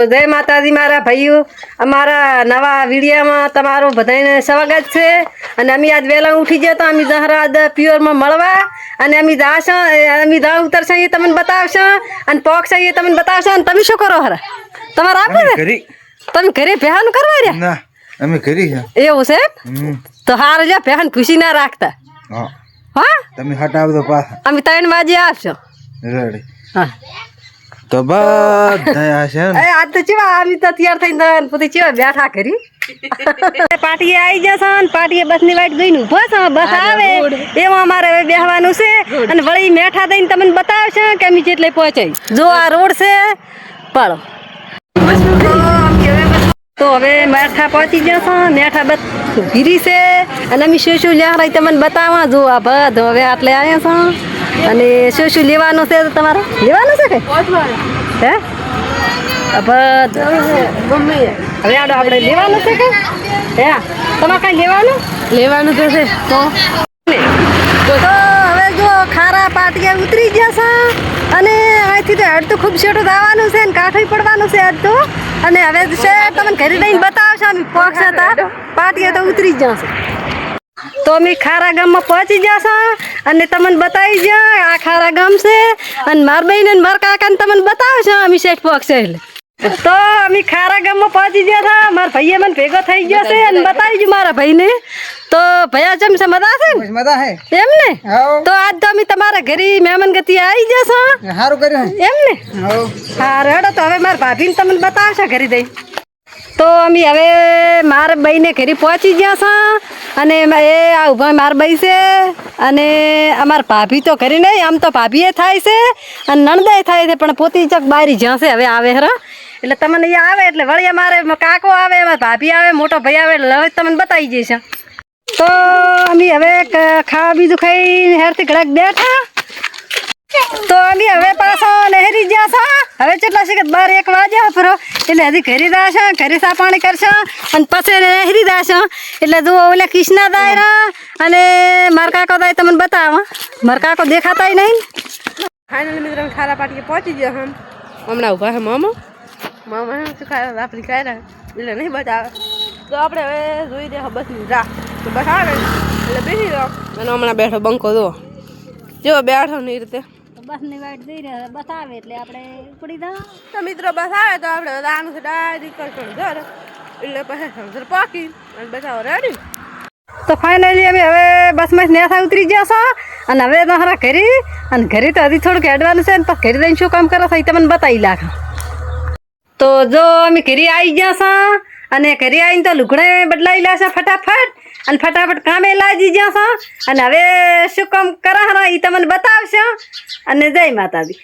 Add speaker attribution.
Speaker 1: જય માતાજી મારા ભાઈઓ. અમારા નવા વિડીયામાં તમારું બધાને સ્વાગત છે. અને અમે આજ વહેલા ઉઠી ગયા તો અમે જહરાદ પ્યોરમાં મળવા અને અમે જાશું અમે જા ઉતરશે એ તમને બતાવશો અને પોકશું એ તમને બતાવશો અને તમે શું કરો હરા? તમારે આપે ને? તમે ઘરે પહેવાનું કરવા રહ્યા
Speaker 2: અમે ઘરે
Speaker 1: એવું છે તો હાર જા પહેન ખુશી ના રાખતા.
Speaker 2: હા.
Speaker 1: હા?
Speaker 2: તમે હટાવ દો પાછા.
Speaker 1: અમે ત્રણ વાજે આપશો
Speaker 2: રેડી.
Speaker 1: હા.
Speaker 2: તો બધા છે ને.
Speaker 1: એ તો ચેવા આવી તો તૈયાર થઈને પોતે ચેવા બેઠા કરી પાટીએ આવી જશે ને પાટીએ બસની વાઈટ ગઈ ઊભો છે બસ આવે. એમાં અમારે હવે બેહવાનું છે અને વળી મેઠા દઈને તમને બતાવશે કે અમે જેટલે પહોંચાઈ. જો આ રોડ છે પાડો. તો હવે મેઠા પહોંચી જશો મેઠા બસ ગીરી છે. અને અમે શું શું લેવા તમને બતાવવા જો આ બધું હવે આટલે આવ્યા છો. અને શું શું લેવાનું છે તો તમારે? લેવાનું છે કે? હે? બધું હવે આડો આપણે લેવાનું છે કે? હે? તમારે કાંઈ લેવાનું? લેવાનું તો છે તો. તો હવે જો ખારા પાટિયા ઉતરી ગયા છે. તો હેડ તો ખૂબ છેટું દાવાનું છે ને કાઠું પડવાનું છે આજ તો. અને હવે છે તમને ઘરે લઈને બતાવશે અમે પોક્ષ હતા. પાટીએ તો ઉતરી જશે. તો અમે ખારા ગામમાં પહોંચી જશો અને તમને બતાવી જ્યાં આ ખારા ગામ છે. અને માર બહેન અને મારા કાકાને તમને બતાવશો અમે શેઠ પહોંચશે એટલે. તો અમે ખારા ગામમાં પહોંચી ગયા હતા. મારા ભાઈએ મને ભેગો થઈ ગયો છે અને બતાવી જ મારા ભાઈને. તો ભૈયા જેમ છે મજા છે ને?
Speaker 2: મજા હે
Speaker 1: એમ ને? તો આજ તો અમે તમારા ઘરે મહેમાન ગતિ આવી જશો.
Speaker 2: સારું કર્યું
Speaker 1: એમ ને? હા રેડો તો હવે મારા ભાભીને તમને બતાવશે ઘરે જઈ. તો અમે હવે મારા બાઈને ઘરે પહોંચી ગયા છે. અને એ આ ઊભા મારા બહી છે. અને અમારા ભાભી તો ઘરે નહીં આમ તો ભાભીએ થાય છે અને નણદાય થાય છે પણ પોતી ચક બારી જ્યાં છે હવે આવે હરા એટલે તમને અહીંયા આવે એટલે વળી અમારે કાકો આવે અમારા ભાભી આવે મોટો ભાઈ આવે એટલે હવે તમને બતાવી જઈશ. તો અમે હવે ક- ખાવા બીજું ખાઈ હેરથી ઘડાક બેઠા. તો અમે હવે પાછા નહેરી ગયા છે. હવે કેટલા છે કે બાર એક વાગ્યા ફરો એટલે હજી ઘરે દાશો ઘરે સા પાણી કરશો અને પછી નહેરી દાશો એટલે જુઓ, ઓલા કૃષ્ણ દાયરા અને મારા કાકો દાય તમને બતાવો. મારા કાકો દેખાતાય નહીં ફાઇનલ મિત્રો ખારા પાટીએ પહોંચી ગયો હમ. હમણાં ઊભા હે મામો. મામા શું ખાય આપણી ખાય એટલે નહીં બતાવે. તો આપણે હવે જોઈ દે બસની રાહ. તો બસ આવે એટલે બેસી રહો. અને હમણાં બેઠો બંકો જુઓ. જેવો બેઠો ને એ રીતે.
Speaker 3: બસની વાટ જઈ રહ્યા બતાવે એટલે આપણે ઉપડી દા
Speaker 1: તો મિત્રો બસ આવે તો આપણે આનું છે ડાયરી કરશું ઘર એટલે પછી સમજર પાકી. અને બતાવો રેડી તો ફાઇનલી અમે હવે બસમાં નેસા ઉતરી ગયા છો. અને હવે તમારા ઘરે અને ઘરે તો હજી થોડુંક એડવાનું છે ને પછી ઘરે જઈને શું કામ કરો છો એ તમને બતાવી લાગે. તો જો અમે ઘરે આવી ગયા છો. અને ઘરે આવીને તો લુગડા બદલાવી લાશે ફટાફટ. અને ફટાફટ કામે લાગી ગયા છો. અને હવે શું કામ કરા એ તમને બતાવશો. અને જય માતાજી.